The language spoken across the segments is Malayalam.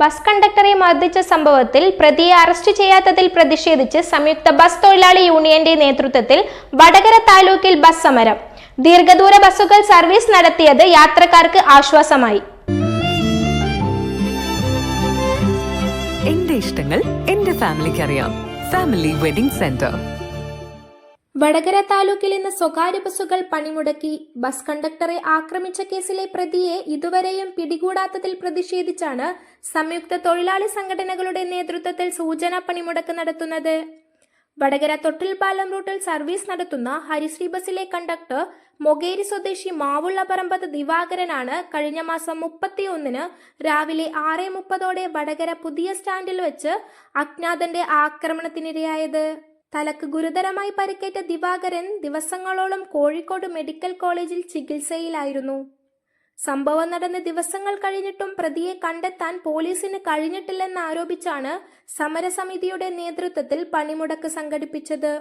ബസ് കണ്ടക്ടറെ മർദ്ദിച്ച സംഭവത്തിൽ പ്രതിയെ അറസ്റ്റ് ചെയ്യാത്തതിൽ പ്രതിഷേധിച്ച് സംയുക്ത ബസ് തൊഴിലാളി യൂണിയന്റെ നേതൃത്വത്തിൽ വടകര താലൂക്കിൽ ബസ് സമരം. ദീർഘദൂര ബസ്സുകൾ സർവീസ് നടത്തിയത് യാത്രക്കാർക്ക് ആശ്വാസമായി. എന്റെ ഇഷ്ടങ്ങൾ എന്റെ ഫാമിലിക്ക് അറിയാം ഫാമിലി വെഡിംഗ് സെന്റർ. വടകര താലൂക്കിൽ നിന്ന് സ്വകാര്യ ബസ്സുകൾ പണിമുടക്കി ബസ് കണ്ടക്ടറെ ആക്രമിച്ച കേസിലെ പ്രതിയെ ഇതുവരെയും പിടികൂടാത്തതിൽ പ്രതിഷേധിച്ചാണ് സംയുക്ത തൊഴിലാളി സംഘടനകളുടെ നേതൃത്വത്തിൽ സൂചനാ പണിമുടക്ക് നടത്തുന്നത്. വടകര തൊട്ടിൽപാലം റൂട്ടിൽ സർവീസ് നടത്തുന്ന ഹരിശ്രീ ബസ്സിലെ കണ്ടക്ടർ മൊകേരി സ്വദേശി മാവുള്ള പറമ്പത്ത് ദിവാകരനാണ് കഴിഞ്ഞ മാസം മുപ്പത്തിയൊന്നിന് രാവിലെ ആറ് മുപ്പതോടെ വടകര പുതിയ സ്റ്റാൻഡിൽ വെച്ച് അജ്ഞാതന്റെ ആക്രമണത്തിനിരയായത്. തലക്ക് ഗുരുതരമായി പരിക്കേറ്റ ദിവാകരൻ ദിവസങ്ങളോളം കോഴിക്കോട് മെഡിക്കൽ കോളേജിൽ ചികിത്സയിലായിരുന്നു. സംഭവം നടന്ന ദിവസങ്ങൾ കഴിഞ്ഞിട്ടും പ്രതിയെ കണ്ടെത്താൻ പോലീസിന് കഴിഞ്ഞിട്ടില്ലെന്ന് ആരോപിച്ചാണ് സമരസമിതിയുടെ നേതൃത്വത്തിൽ പണിമുടക്ക് സംഘടിപ്പിച്ചത്.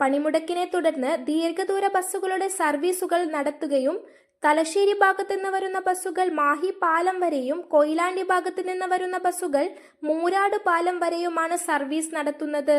പണിമുടക്കിനെ തുടർന്ന് ദീർഘദൂര ബസ്സുകളുടെ സർവീസുകൾ നടത്തുകയും തലശ്ശേരി ഭാഗത്തു നിന്ന് വരുന്ന ബസ്സുകൾ മാഹി പാലം വരെയും കൊയിലാണ്ടി ഭാഗത്തു നിന്ന് വരുന്ന ബസ്സുകൾ മൂരാട് പാലം വരെയുമാണ് സർവീസ് നടത്തുന്നത്.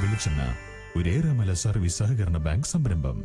വെളിച്ചെണ്ണ ഒരേറെമല സർവീസ് സഹകരണ ബാങ്ക് സംരംഭം.